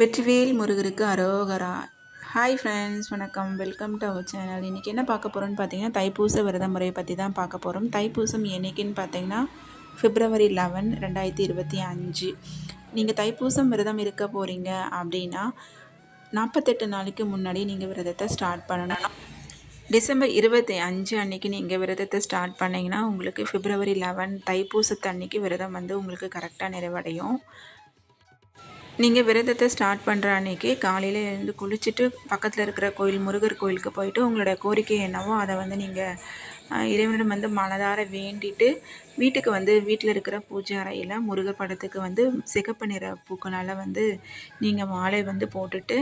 வெற்றிவேல் முருகருக்கு அரோகரா. Hi friends வணக்கம். வெல்கம் டு அவர் சேனல் இன்றைக்கி என்ன பார்க்க போகிறோன்னு பார்த்தீங்கன்னா தைப்பூச விரத முறையை பற்றி தான் பார்க்க போகிறோம் தைப்பூசம் என்னைக்குன்னு பார்த்தீங்கன்னா பிப்ரவரி லெவன் ரெண்டாயிரத்தி இருபத்தி அஞ்சு. நீங்கள் தைப்பூசம் விரதம் இருக்க போகிறீங்க அப்படின்னா நாற்பத்தெட்டு நாளைக்கு முன்னாடி நீங்கள் விரதத்தை ஸ்டார்ட் பண்ணணும். டிசம்பர் இருபத்தி அஞ்சு அன்றைக்கி நீங்கள் விரதத்தை ஸ்டார்ட் பண்ணிங்கன்னா உங்களுக்கு பிப்ரவரி லெவன் தைப்பூசத்து அன்னைக்கு விரதம் வந்து உங்களுக்கு கரெக்டாக நிறைவடையும். நீங்கள் விரதத்தை ஸ்டார்ட் பண்ணுற அன்றைக்கி காலையில் எழுந்து குளிச்சுட்டு பக்கத்தில் இருக்கிற கோயில் முருகர் கோயிலுக்கு போயிட்டு உங்களோட கோரிக்கை என்னவோ அதை வந்து நீங்கள் இறைவனிடம் வந்து மனதார வேண்டிட்டு வீட்டுக்கு வந்து வீட்டில் இருக்கிற பூஜை அறையில் முருகர் படத்துக்கு வந்து சிகப்பு நிற பூக்களால் வந்து நீங்கள் மாலை வந்து போட்டுட்டு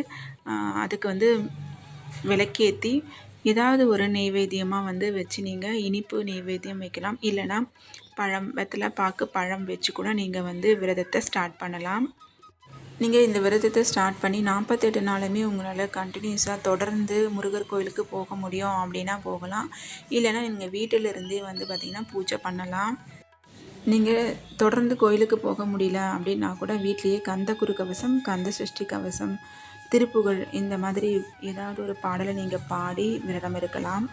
அதுக்கு வந்து விளக்கேற்றி ஏதாவது ஒரு நெய்வேத்தியமாக வந்து வச்சு நீங்கள் இனிப்பு நெய்வேத்தியம் வைக்கலாம். இல்லைனா பழம் வெத்தலை பாக்கு பழம் வச்சு கூட நீங்கள் வந்து விரதத்தை ஸ்டார்ட் பண்ணலாம். நீங்கள் இந்த விரதத்தை ஸ்டார்ட் பண்ணி நாற்பத்தெட்டு நாளுமே உங்களால் கண்டினியூஸாக தொடர்ந்து முருகர் கோயிலுக்கு போக முடியும் அப்படின்னா போகலாம். இல்லைன்னா நீங்கள் வீட்டிலிருந்தே வந்து பார்த்திங்கன்னா பூஜை பண்ணலாம். நீங்கள் தொடர்ந்து கோயிலுக்கு போக முடியல அப்படின்னா கூட வீட்லேயே கந்த குரு கவசம் கந்த சஷ்டி கவசம் திருப்புகழ் இந்த மாதிரி ஏதாவது ஒரு பாடலை நீங்கள் பாடி விரதம் இருக்கலாம்.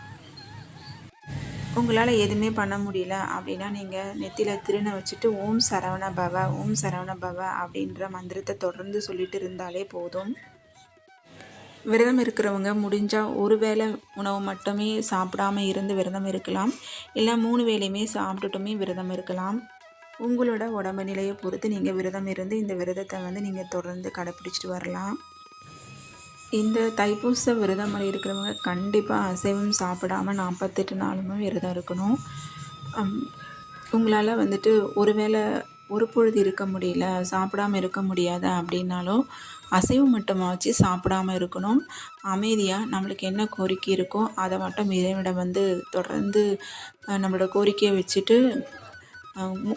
உங்களால் எதுவுமே பண்ண முடியல அப்படின்னா நீங்கள் நெத்தியில் திருணை வச்சுட்டு ஓம் சரவண பவ ஓம் சரவண பவ அப்படின்ற மந்திரத்தை தொடர்ந்து சொல்லிட்டு இருந்தாலே போதும். விரதம் இருக்கிறவங்க முடிஞ்சால் ஒரு வேளை உணவு மட்டுமே சாப்பிடாம இருந்து விரதம் இருக்கலாம். இல்லை மூணு வேலையுமே சாப்பிட்டுட்டுமே விரதம் இருக்கலாம். உங்களோட உடம்பு நிலையை பொறுத்து நீங்கள் விரதம் இருந்து இந்த விரதத்தை வந்து நீங்கள் தொடர்ந்து கடைப்பிடிச்சிட்டு வரலாம். இந்த தைப்பூச விரதம் முறை இருக்கிறவங்க கண்டிப்பாக அசைவம் சாப்பிடாமல் நாற்பத்தெட்டு நாளுமே விரதம் இருக்கணும். உங்களால் வந்துட்டு ஒரு வேளை ஒரு பொழுது இருக்க முடியல சாப்பிடாம இருக்க முடியாது அப்படின்னாலும் அசைவம் மட்டுமாச்சு சாப்பிடாம இருக்கணும். அமைதியாக நம்மளுக்கு என்ன கோரிக்கை இருக்கோ அதை மட்டும் இறைவனிடம் வந்து தொடர்ந்து நம்மளோட கோரிக்கையை வச்சுட்டு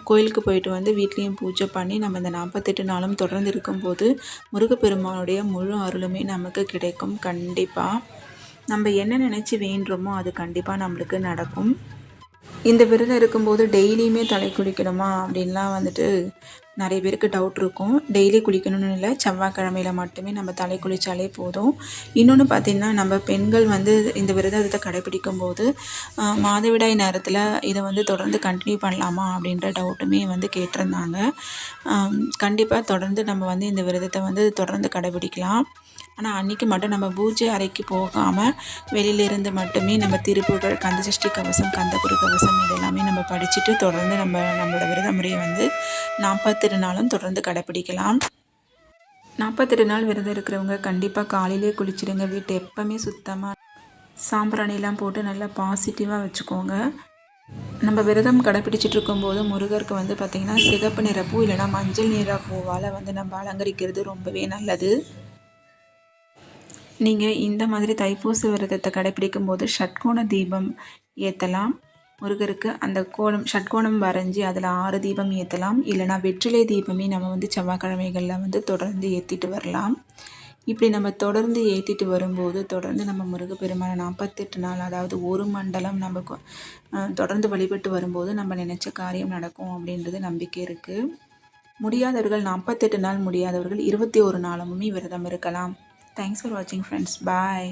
கோயிலுக்கு போயிட்டு வந்து வீட்லேயும் பூஜை பண்ணி நம்ம இந்த நாற்பத்தெட்டு நாளும் தொடர்ந்து இருக்கும்போது முருகப்பெருமானுடைய முழு அருளுமே நமக்கு கிடைக்கும் கண்டிப்பாக நம்ம என்ன நினச்சி வேண்டுறோமோ அது கண்டிப்பாக நம்மளுக்கு நடக்கும். இந்த விரதம் இருக்கும்போது டெய்லியுமே தலை குளிக்கணுமா அப்படின்லாம் வந்துட்டு நிறைய பேருக்கு டவுட் இருக்கும். டெய்லி குளிக்கணும்னு இல்லை செவ்வாய்க்கிழமையில் மட்டுமே நம்ம தலை குளித்தாலே போதும். இன்னொன்று பார்த்திங்கன்னா நம்ம பெண்கள் வந்து இந்த விரதத்தை கடைபிடிக்கும் போது மாதவிடாய் நேரத்தில் இதை வந்து தொடர்ந்து கண்டினியூ பண்ணலாமா அப்படின்ற டவுட்டுமே வந்து கேட்டிருந்தாங்க. கண்டிப்பாக தொடர்ந்து நம்ம வந்து இந்த விரதத்தை வந்து தொடர்ந்து கடைப்பிடிக்கலாம் ஆனால் அன்றைக்கி மட்டும் நம்ம பூஜை அறைக்கு போகாமல் வெளியிலேருந்து மட்டுமே நம்ம திருப்புகள் கந்தசஷ்டி கவசம் கந்தகுரு கவசம் இதெல்லாமே நம்ம படிச்சுட்டு தொடர்ந்து நம்ம நம்மளோட விரத முறையை வந்து நாற்பத்தெட்டு நாளும் தொடர்ந்து கடைப்பிடிக்கலாம். நாற்பத்தெட்டு நாள் விரதம் இருக்கிறவங்க கண்டிப்பாக காலையிலே குளிச்சிடுங்க. வீட்டை எப்போவுமே சுத்தமாக சாம்பிராணிலாம் போட்டு நல்லா பாசிட்டிவாக வச்சுக்கோங்க. நம்ம விரதம் கடைப்பிடிச்சிட்டு இருக்கும்போது முருகருக்கு வந்து பார்த்திங்கன்னா சிகப்பு நிற பூ இல்லைனா மஞ்சள் நிற பூவால் வந்து நம்ம அலங்கரிக்கிறது ரொம்பவே நல்லது. நீங்கள் இந்த மாதிரி தைப்பூச விரதத்தை கடைப்பிடிக்கும் போது ஷட்கோண தீபம் ஏற்றலாம் முருகருக்கு அந்த கோணம் ஷட்கோணம் வரைஞ்சி அதில் ஆறு தீபம் ஏற்றலாம். இல்லைனா வெற்றிலை தீபமே நம்ம வந்து செவ்வாய்க்கிழமைகளில் வந்து தொடர்ந்து ஏற்றிட்டு வரலாம். இப்படி நம்ம தொடர்ந்து ஏற்றிட்டு வரும்போது தொடர்ந்து நம்ம முருகப்பெருமான நாற்பத்தெட்டு நாள் அதாவது ஒரு மண்டலம் நம்ம தொடர்ந்து வழிபட்டு வரும்போது நம்ம நினச்ச காரியம் நடக்கும் அப்படின்றது நம்பிக்கை இருக்குது முடியாதவர்கள் நாற்பத்தெட்டு நாள் முடியாதவர்கள் இருபத்தி ஒரு நாளுமே விரதம் இருக்கலாம். தேங்க்ஸ் ஃபார் வாட்சிங் ஃப்ரெண்ட்ஸ் பாய்